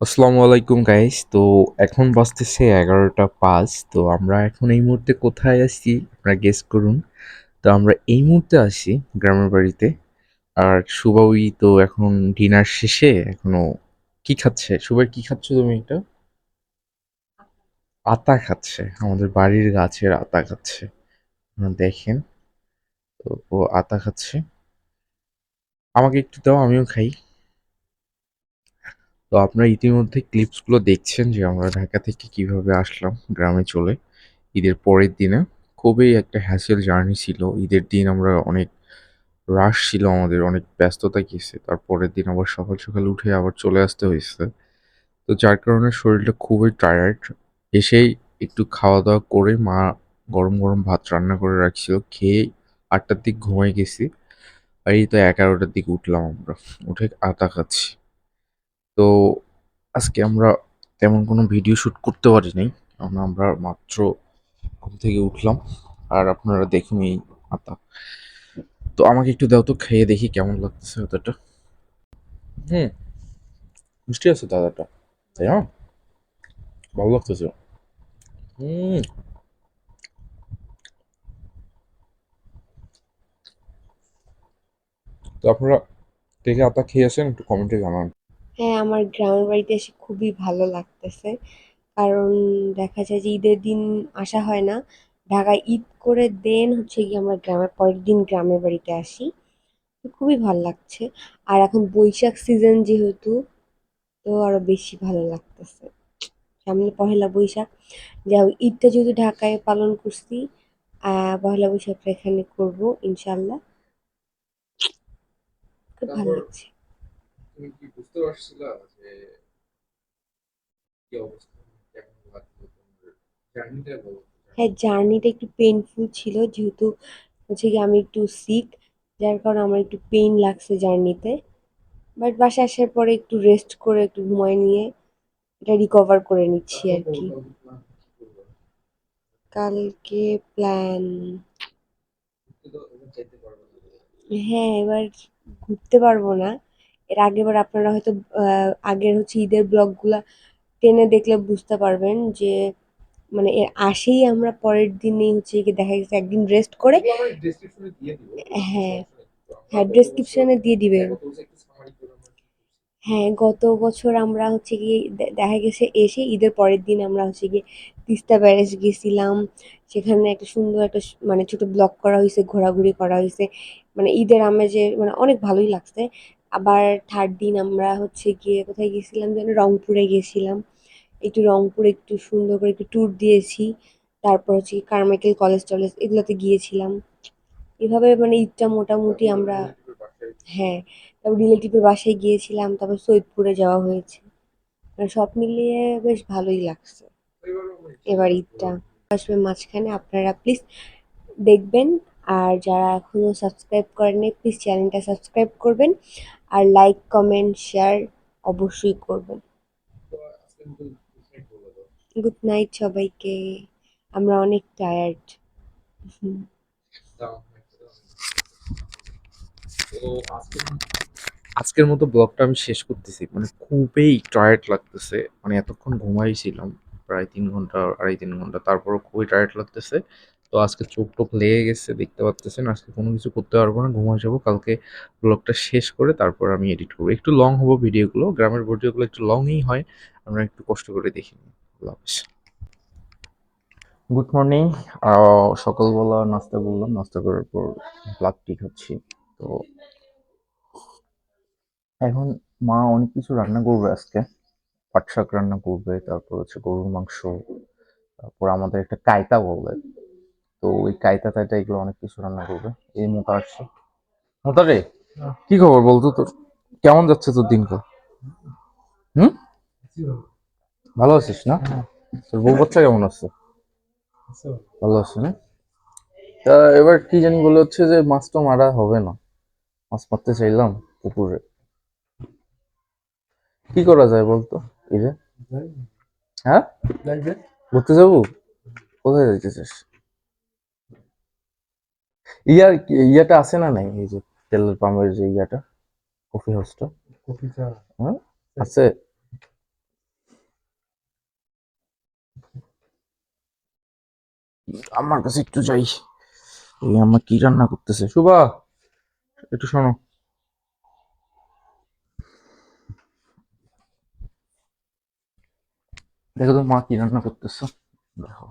আসসালামু আলাইকুম গাইস তো এখন বাজতেছে এগারোটা পাঁচ। তো আমরা এখন এই মুহূর্তে কোথায় আছি, আপনারা গেস করুন। তো আমরা এই মুহূর্তে আছি গ্রামের বাড়িতে। আর সুবাউই তো এখন ডিনার শেষে, এখনও কি খাচ্ছে? সুবাই, কি খাচ্ছ তুমি এটা? আতা খাচ্ছে। আমাদের বাড়ির গাছের আতা খাচ্ছে। দেখেন। তো ও আতা খাচ্ছে। আমাকে একটু দাও, আমিও খাই। তো আপনারা ইতিমধ্যে ক্লিপসগুলো দেখছেন যে আমরা ঢাকা থেকে কীভাবে আসলাম গ্রামে চলে ঈদের পরের দিনে। খুবই একটা হ্যাসেল জার্নি ছিল। ঈদের দিন আমরা অনেক রাশ ছিল আমাদের, অনেক ব্যস্ততা গেছে। তারপরের দিন আবার সকাল সকাল উঠে আবার চলে আসতে হয়েছে। তো যার কারণে শরীরটা খুবই টায়ার্ড এসেই একটু খাওয়া দাওয়া করে মা গরম গরম ভাত রান্না করে রাখছিল। খেয়ে আটটার দিক ঘুমাই গেছি। আর এই তো এগারোটার দিকে উঠলাম আমরা। উঠে আতা খাচ্ছি। তো আজকে আমরা তেমন কোনো ভিডিও শ্যুট করতে পারি নাই কারণ আমরা মাত্র ঘুম থেকে উঠলাম। আর আপনারা দেখুন এই আতা তো আমাকে একটু দাও তো খেয়ে দেখি কেমন লাগতেছে আতাটা হুম, মিষ্টি আছে দাদাটা। তাই না? ভালো লাগতেছে। হুম। তো আপনারা দেখে আতা খেয়েছেন একটু কমেন্টে জানান। হ্যাঁ আমার গ্রামের বাড়িতে এসে খুবই ভালো লাগতেছে। কারণ দেখা যায় যে ঈদের দিন আসা হয় না। ঢাকায় ঈদ করে দেন হচ্ছে গিয়ে আমরা গ্রামের পরের দিন গ্রামের বাড়িতে আসি। তো খুবই ভালো লাগছে। আর এখন বৈশাখ সিজন যেহেতু তো আরও বেশি ভালো লাগতেছে। সামনে পহেলা বৈশাখ। যাই হোক ঈদটা যেহেতু ঢাকায় পালন করছি পহেলা বৈশাখটা এখানে করব ইনশাল্লাহ খুব ভালো লাগছে। তুমি কি বুঝতে পারছিলা যে কি অবস্থা কেমন লাগল তোমার জার্নিটা বলো হ্যাঁ জার্নিটা একটু পেইনফুল ছিল যেহেতু হচ্ছে কি আমি একটু সিক যার কারণে আমার একটু পেইন লাগছে জার্নিতে বাট বাসায় আসার পরে একটু রেস্ট করে একটু ঘুমায় নিয়ে এটা রিকভার করে নিচ্ছি আর কি। কালকে প্ল্যান হ্যাঁ এবার ঘুরতে পারব না। এর আগের বার আপনারা হয়তো আগের হচ্ছে ঈদের ব্লগগুলা টেনে দেখলে বুঝতে পারবেন যে মানে এর আসেই আমরা পরের দিনেই হচ্ছে গিয়ে দেখা গেছে একদিন রেস্ট করে হ্যাঁ হ্যাঁ ডেসক্রিপশনে দিয়ে দিবেন হ্যাঁ গত বছর আমরা হচ্ছে গিয়ে দেখা গেছে এসে ঈদের পরের দিন আমরা হচ্ছে গিয়ে তিস্তা ব্যারেজ গেছিলাম। সেখানে একটা সুন্দর একটা মানে ছোট ব্লগ করা হয়েছে ঘোরাঘুরি করা হয়েছে। মানে ঈদের আমেজে মানে অনেক ভালোই লাগছে। আবার থার্ড দিন আমরা হচ্ছে গিয়ে কোথায় গেছিলাম যেন রংপুরে গেছিলাম একটু রংপুর একটু সুন্দর করে একটু ট্যুর দিয়েছি। তারপর হচ্ছে কারমাইকেল কলেজ টলেজ এগুলোতে গিয়েছিলাম। এভাবে মানে ঈদটা মোটামুটি আমরা হ্যাঁ তারপর রিলেটিভের বাসায় গিয়েছিলাম, তারপর সৈয়দপুরে যাওয়া হয়েছে। মানে সব মিলিয়ে বেশ ভালোই লাগছে। এবার ঈদটা আসবে মাঝখানে। আপনারা প্লিজ দেখবেন। আর যারা এখনও সাবস্ক্রাইব করেননি প্লিজ চ্যানেলটা সাবস্ক্রাইব করবেন। আর লাইক কমেন্ট শেয়ার অবশ্যই করবেন। গুড নাইট সবাইকে। আমরা অনেক টায়ার্ড আজকের মতো ব্লগটা আমি শেষ করতেছি। মানে খুবই টায়ার্ড লাগতেছে। মানে এতক্ষণ ঘুমাইছিলাম প্রায় তিন ঘণ্টা, আড়াই তিন ঘণ্টা, তারপরও খুবই টায়ার্ড লাগতেছে। তো আজকে চোখ টোক লেগে গেছে, দেখতে পাচ্তেছেন। আজকে কোনো কিছু করতে পারব না ঘুমাই যাব। কালকে ব্লগটা শেষ করে তারপর আমি এডিট করব। একটু লং হব ভিডিওগুলো গ্রামের ভিডিওগুলো একটু লংই হয়। আমরা একটু কষ্ট করে দেখি গুড মর্নিং সকালবেলা নাস্তা করলাম। নাস্তা করার পর ব্লাড টি খাচ্ছি। তো এখন মা অনেক কিছু রান্না করবে আজকে। পাট শাক রান্না করবে, তারপর হচ্ছে গরুর মাংস, তারপর আমাদের একটা কায়তা বলবে তো ওই কায়তা টাইতা এগুলো অনেক কিছু রান্না করবে। এই মোটা আসছে মোটা রে কি খবর বলতো তোর? কেমন যাচ্ছে তোর দিনকাল? হুম? ভালো আছিস না? তোর বউ বাচ্চা কেমন আছে? ভালো আছে না? তা এবার কি জানি বলে হচ্ছে যে মাছ তো মারা হবে না। মাছ মারতে চাইলাম পুকুরে। কি করা যায় বলতো এই যে? হ্যাঁ? ঘুরতে যাব? কোথায় যাইতেছিস ইয়ার ইয়াটা আছে না নাই? এই যে তেলের পাম্পের যে ইয়াটা কফি হাউসটা। কফি চা। হ্যাঁ আচ্ছা। আছে। আমার কাছে একটু যাই। এই আমার কি রান্না করতেছে? শুভা একটু শোনো। দেখো তো মা কি রান্না করতেছ। দেখো।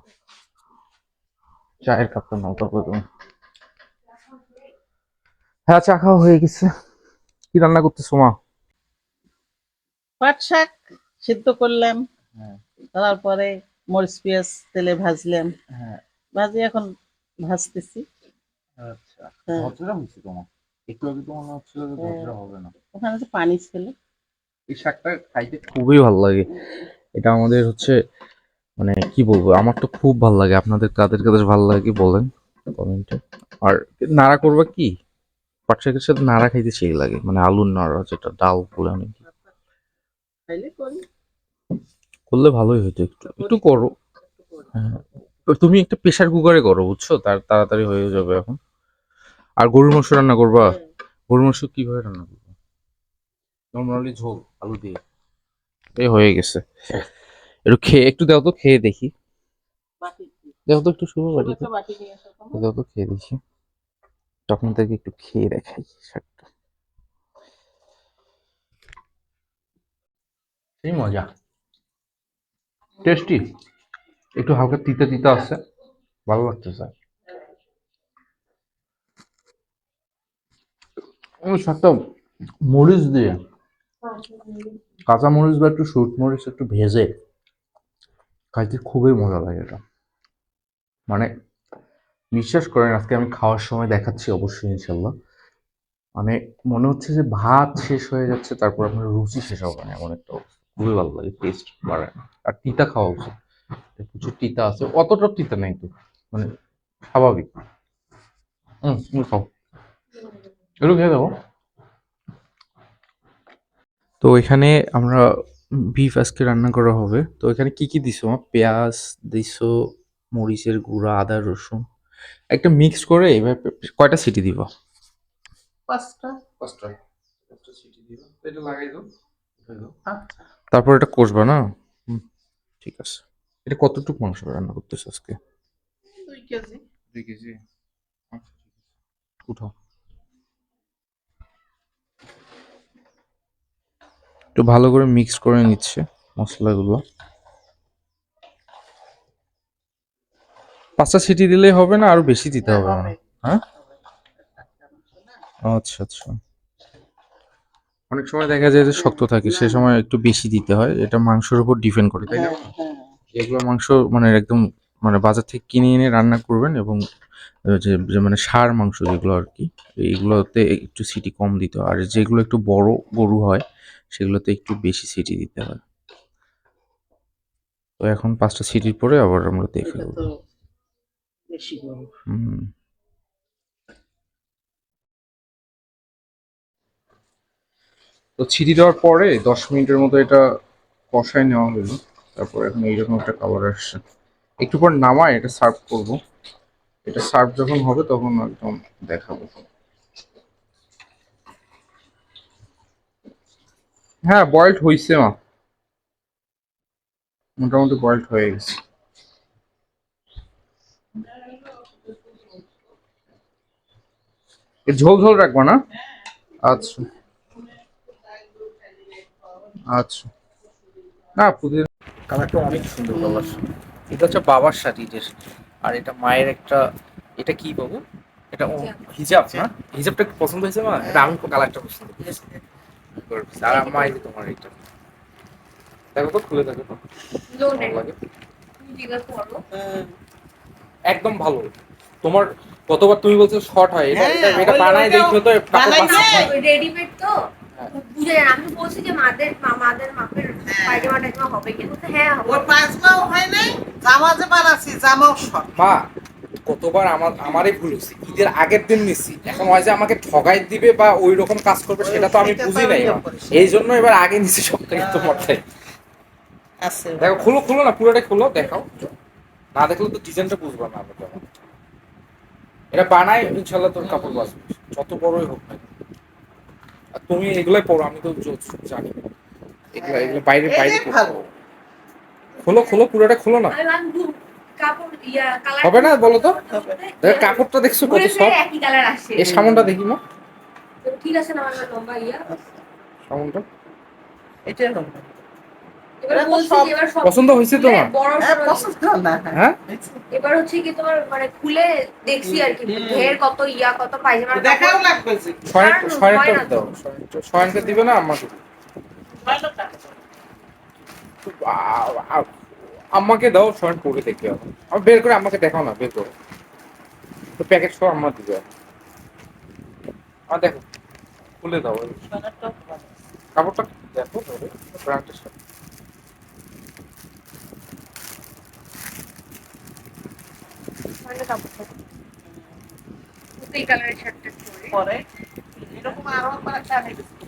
চায়ের কাপটা নাও তারপর তুমি। হ্যাঁ চা খাওয়া হয়ে গেছে। কি রান্না করতেছো মা? পাট শাক সিদ্ধ করলাম হ্যাঁ। তারপরে মরিচ পেঁয়াজ তেলে ভাজলাম। হ্যাঁ। ভাজি এখন ভাজতেছি। আচ্ছা। হ্যাঁ। ভদ্রা হয়েছে তোমার একটু আগে তো মনে হচ্ছিল যে ভদ্রা হবে না। ওখানে তো পানি ছিল। এই শাকটা খাইতে খুবই ভালো লাগে। এটা আমাদের হচ্ছে মানে কি বলব আমার তো খুব ভালো লাগে। আপনাদের কাদের কাদের ভালো লাগে বলেন কমেন্টে। আর নাড়া করবা কি? পাট শাকের সাথে নাড়া খাইতে সেই লাগে মানে আলুর নাড়া যেটা ডাল বলে অনেকে করলে ভালোই হতো একটু একটু করো। হ্যাঁ। তুমি একটা প্রেসার কুকারে করো বুঝছ? তার তাড়াতাড়ি হয়ে যাবে এখন। আর গরুর মাংস রান্না করবা? গরুর মাংস কীভাবে রান্না করবা? নর্মালি ঝোল আলু দিয়ে। এই হয়ে গেছে। একটু খেয়ে একটু দাও তো খেয়ে দেখি। দেখো তো একটু শুভ বাড়িতে। দাও তো খেয়ে দেখি। থেকে একটু খেয়ে দেখাই শাকটা। সেই মজা। টেস্টি। একটু হালকা তিতা তিতা আছে ভালো লাগতেছে শাকটা মরিচ দিয়ে। কাঁচা মরিচ বা একটু শুট মরিচ একটু ভেজে, খাইতে খুবই মজা লাগে এটা। মানে বিশ্বাস করেন, আজকে আমি খাওয়ার সময় দেখাচ্ছি অবশ্যই ইনশাল্লাহ মানে মনে হচ্ছে যে ভাত শেষ হয়ে যাচ্ছে, তারপর আপনার রুচি শেষ হবে না, এমন একটা। খুবই ভালো লাগে টেস্ট বাড়ায়। আর তিতা খাওয়া উচিত। কিছু তিতা আছে অতটা তিতা নেই তো মানে স্বাভাবিক। খাও। খেয়ে দেবো তো এখানে আমরা বিফ আজকে রান্না করা হবে। তো এখানে কি কি দিছো পেঁয়াজ দিছো, মরিচের গুঁড়া, আদা, রসুন। একটা মিক্স করে এভাবে কয়টা সিটি দিব? পাঁচটা। পাঁচটা। পাঁচটা সিটি দিব। এটা লাগাই দাও। আচ্ছা তারপর এটা কষবা না? হুম, ঠিক আছে। এটা কতটুকু মাংস রান্না করতেছ আজকে? দুই কেজি। দুই কেজি। আচ্ছা উঠাও একটু ভালো করে মিক্স করে নিচ্ছে মশলাগুলো। পাঁচটা সিটি দিলেই হবে না আরও বেশি দিতে হবে না হ্যাঁ? আচ্ছা আচ্ছা। অনেক সময় দেখা যায় যে শক্ত থাকে সে সময় একটু বেশি দিতে হয় এটা মাংসের উপর ডিপেন্ড করে তাই না? হ্যাঁ হ্যাঁ। এগুলো মাংস মানে একদম মানে বাজার থেকে কিনে এনে রান্না করবেন এবং যে মানে সার মাংস যেগুলো আর কি এইগুলোতে একটু সিটি কম দিতে হয়। আর যেগুলো একটু বড় গরু হয় সেগুলোতে একটু বেশি সিটি দিতে হয়। তো এখন পাঁচটা সিটির পরে আবার আমরা দেখে নেব। বেশি হুম। তো ছিটি দেওয়ার পরে দশ মিনিটের মতো এটা কষায় নেওয়া হলো। তারপর এখন এইরকম একটা কালার আসছে। একটু পর নামায়, এটা সার্ভ করব। এটা সার্ভ যখন হবে তখন একদম দেখাবো। হ্যাঁ বয়েলড হয়েছে মা। মোটামুটি বয়েলড হয়ে গেছে। ঝোল ঝোল রাখব না? আচ্ছা। আচ্ছা। না পুদিনা কালারটা অনেক সুন্দর কালার এটা হচ্ছে বাবার শাড়িদের আর এটা মায়ের একটা এটা কি বাবু? এটা হিজাব না? হিজাবটা পছন্দ হয়েছে মা এটা আমি কালারটা পছন্দ আর আম্মা এই তোমার এটা দেখো তো খুলে দেখো তো। একদম ভালো। তোমার কতবার তুমি বলছো শর্ট হয়? এটা এটা এটা হ্যাঁ, বানায় ওই- দেখো তো রেডিমেড তো। হ্যাঁ। বুঝে আমি বলছি যে মাদের মাদের মাপের পায়জামা টাইজামা হবে কি বলছে, হ্যাঁ হবে। ওর পাঁচমাও হয় নাই জামা যে বানাচ্ছি জামাও শর্ট। মা কতবার আমার আমারই ভুল হয়েছে। ঈদের আগের দিন নিছি। এখন হয় যে আমাকে ঠগাই দিবে বা ওই রকম কাজ করবে সেটা তো আমি বুঝি নাই ইয়ে। এই জন্য এবার আগে নিছি সব থেকে তোমার থেকে আছে। দেখো খুলো খুলো না পুরোটা খুলো দেখাও। না দেখলে তো ডিজাইনটা বুঝব না আমি এটা বানাই ইনশাল্লাহ তোর কাপড় বাঁচবে। যত বড়ই হোক না আর তুমি এগুলাই পড়ো আমি তো জানি এগুলো এগুলো বাইরে বাইরে খোলো খোলো পুরোটা খোলো না। ইয়া হবে না বলো তো? কাপড়টা দেখছ কত সব? এই সামনটা দেখি মা। ঠিক আছে না আমার লম্বা ইয়া। সামনটা। এটাই এটা তো বলছি সব যে এবার সব পছন্দ হয়েছে তোমার হ্যাঁ না হ্যাঁ এবার হচ্ছে কি তোমার মানে খুলে দেখছি আর কি। ঢের কত ইয়া কত পায়জামা দেখাও লাগবে হয়। দাও দিবে না আমাকে ভালো কাজ। আ- আ- আম্মাকে দাও সয়েন্ট পরে দেখতে হবে আমার বের করে আমাকে দেখাও না বের করো তো প্যাকেট সহ আম্মা দিবে আর দেখো খুলে দাও। কাপড়টা দেখো ব্র্যান্ডের সাথে এই কালারের শার্টটা পরে। পরে। এরকম আরও আমার একটা বুঝতে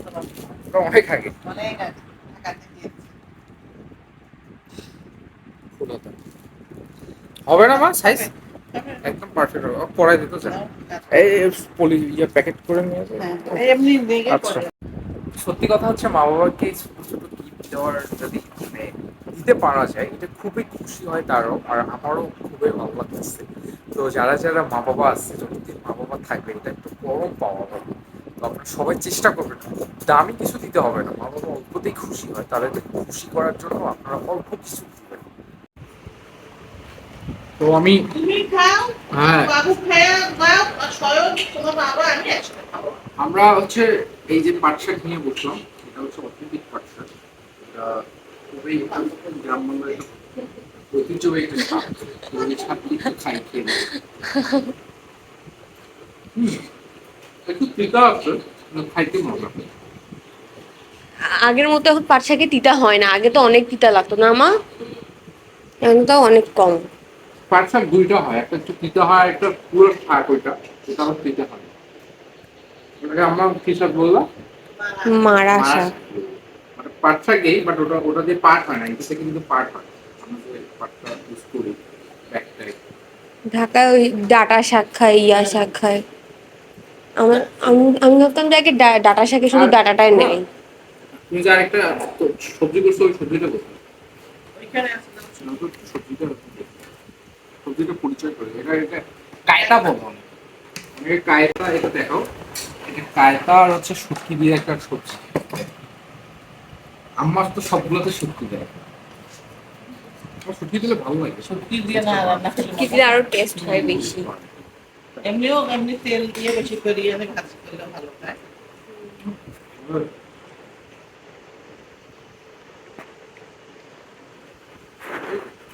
অনেক আগে। অনেক আগে, হবে না মা সাইজ একদম পারফেক্ট হবে। পরাই দিতে চাই। এই পলি ইয়ে প্যাকেট করে নিয়ে যাবে হ্যাঁ, এমনি নেগে আচ্ছা। পরে। সত্যি কথা হচ্ছে মা বাবাকে ছোট ছোট গিফট দেওয়ার যদি মানে দিতে পারা যায় এটা খুবই খুশি হয় তারও। আর আমারও খুবই ভালো লাগতেছে। তো যারা যারা মা বাবা আছে যতদিন মা বাবা থাকবে এটা একটু পরম পাওয়া হবে। তো আপনারা সবাই চেষ্টা করবেন। দামি কিছু দিতে হবে না। মা বাবা অল্পতেই খুশি হয়। তাদেরকে খুশি করার জন্য আপনারা অল্প কিছু দিবেন। তো আমি হ্যাঁ। আমরা হচ্ছে এই যে পাট শাক নিয়ে বসলাম এটা হচ্ছে অথেন্টিক পাট শাক এটা খুবই গ্রাম বাংলার ঐতিহ্যবাহী একটা শাক তো এই একটু খাই খেয়ে একটু তিতা আছে খাইতে মজা আগের মতো এখন পাট শাকে তিতা হয় না আগে তো অনেক তিতা লাগতো। না মা? এখন তো অনেক কম। পাট শাক দুইটা হয় একটা একটু তিতা হয় একটা পুরো শাক ওইটা ওটা আবার তিতা হয়। ওটাকে আমরা কি শাক বললাম? মারা। শাক মানে পাট বাট ওটা ওটা দিয়ে পাট হয় না এটা কিন্তু পাট হয়। পাটটা ইউজ করি ব্যাগটাই ঢাকায় ওই ডাটা শাক খায় ইয়া শাক খায়। আমার আমি আমি ভাবতাম যে আগে ডা- ডাটা শাকে শুধু আর- ডাটাটাই নেয় তুমি যে আরেকটা তো- সবজি করছ ওই সবজিটা করছ ওইখানে আছে না? সবজিটা সবজিটা পরিচয় করে এটা এটা কায়তা বলো অনেকে কায়তা এটা দেখাও। এটা কায়তা আর হচ্ছে শুটকি দিয়ে একটা সবজি। আমার তো সবগুলোতে শুটকি দেয়। শুটকি দিলে ভালো লাগে। সত্যি দিয়ে না রান্না করলে কি দিলে আরও টেস্ট হয় বেশি। এমনিও এমনি তেল দিয়ে বেশি করে এনে ভাজি করলে ভালো খায়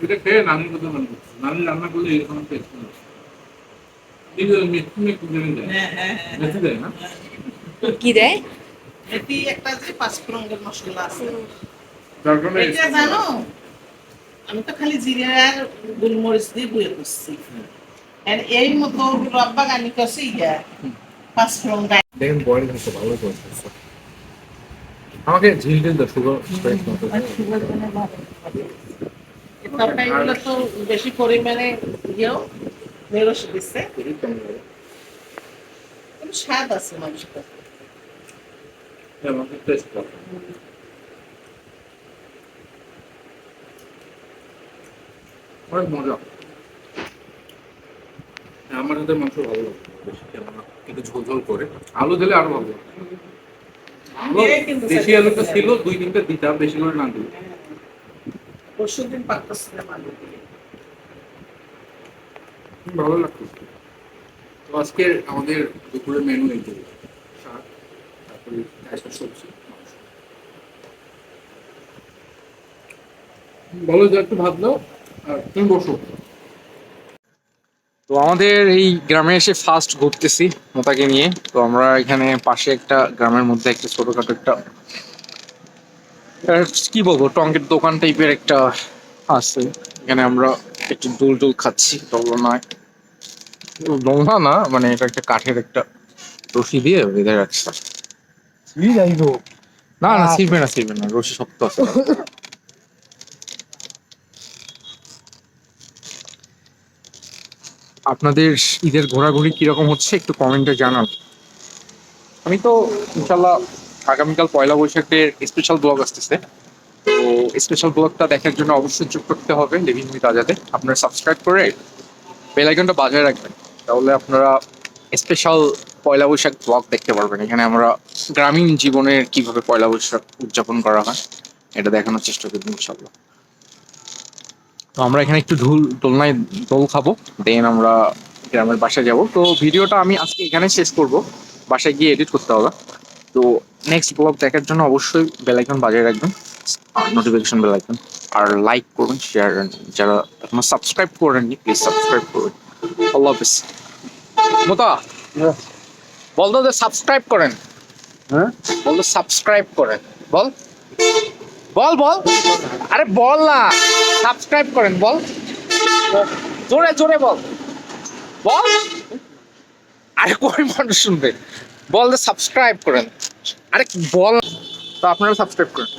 এটা খেয়ে নানি কথা মনে করছে নানি রান্না করলে এরকম টেস্ট দেয়। হ্যাঁ হ্যাঁ হ্যাঁ মেথি দেয় না? কি দেয়? এটি একটা যে পাঁচফোড়নের মশলা আছে। জানো? আমি তো খালি জিরে গোলমরিচ দিয়ে বয়ে করছি। এই মতো রব্বা গানি করছি ইয়া পাঁচফোড়ন দেখেন বয়েল হচ্ছে ভালো আমাকে ঝিল টিল দাও সুগার মতো তরকারিগুলো তো বেশি পরিমাণে ইয়েও মেরস দিচ্ছে। স্বাদ আছে আমাকে টেস্ট অনেক মজা। হ্যাঁ, আমার হাতের মাংস ভালো লাগে বেশি একটু ঝোল ঝোল করে। আলু দিলে আরও ভালো আলু দেশি ছিল দুই তিনটা দিতাম বেশি করে না দিই। পরশু দিন আলু ভালো লাগতেছে তো আজকের আমাদের দুপুরের মেনু এই শাক তারপরে সবজি বলো যে একটু আর তুমি বসো তো আমাদের এই গ্রামে এসে ফার্স্ট ঘুরতেছি মোতাকে নিয়ে। তো আমরা এখানে পাশে একটা গ্রামের মধ্যে একটা ছোটখাটো একটা কি বলব টঙ্কের দোকান টাইপের একটা আছে। এখানে আমরা একটু ডুল ডুল খাচ্ছি ডলনা নয় ডলনা না মানে এটা একটা কাঠের একটা রশি দিয়ে বেঁধে রাখছে। না না ছিড়বে না ছিড়বে না রশি শক্ত আছে। আপনাদের ঈদের ঘোরাঘুরি কীরকম হচ্ছে একটু কমেন্টে জানান। আমি তো ইনশাল্লাহ আগামীকাল পয়লা বৈশাখের স্পেশাল ব্লগ আসতেছে। তো স্পেশাল ব্লগটা দেখার জন্য অবশ্যই যোগ করতে হবে লিভিং উইথ আজাদে আপনারা সাবস্ক্রাইব করে বেল আইকনটা বাজায় রাখবেন। তাহলে আপনারা স্পেশাল পয়লা বৈশাখ ব্লগ দেখতে পারবেন। এখানে আমরা গ্রামীণ জীবনের কীভাবে পয়লা বৈশাখ উদযাপন করা হয়, এটা দেখানোর চেষ্টা করব ইনশাল্লাহ তো আমরা এখানে একটু ঢুল দোলনায় দোল খাব দেন আমরা গ্রামের বাসায় যাব। তো ভিডিওটা আমি আজকে এখানে শেষ করব। বাসায় গিয়ে এডিট করতে হবে। তো নেক্সট ব্লগ দেখার জন্য অবশ্যই বেল আইকন বাজিয়ে রাখবেন আর নোটিফিকেশন বেল আইকন আর লাইক করবেন শেয়ার যারা এখনও সাবস্ক্রাইব করেননি প্লিজ সাবস্ক্রাইব করবেন। আল্লাহ হাফিজ। মোতা বল তো সাবস্ক্রাইব করেন। হ্যাঁ? বল তো সাবস্ক্রাইব করেন। বল। বল বল। আরে বল না। সাবস্ক্রাইব করেন, বল। জোরে জোরে বল। বল। আরে, কই মানুষ শুনবে? বল, সাবস্ক্রাইব করেন। আরে, বল। তো আপনারা সাবস্ক্রাইব করেন।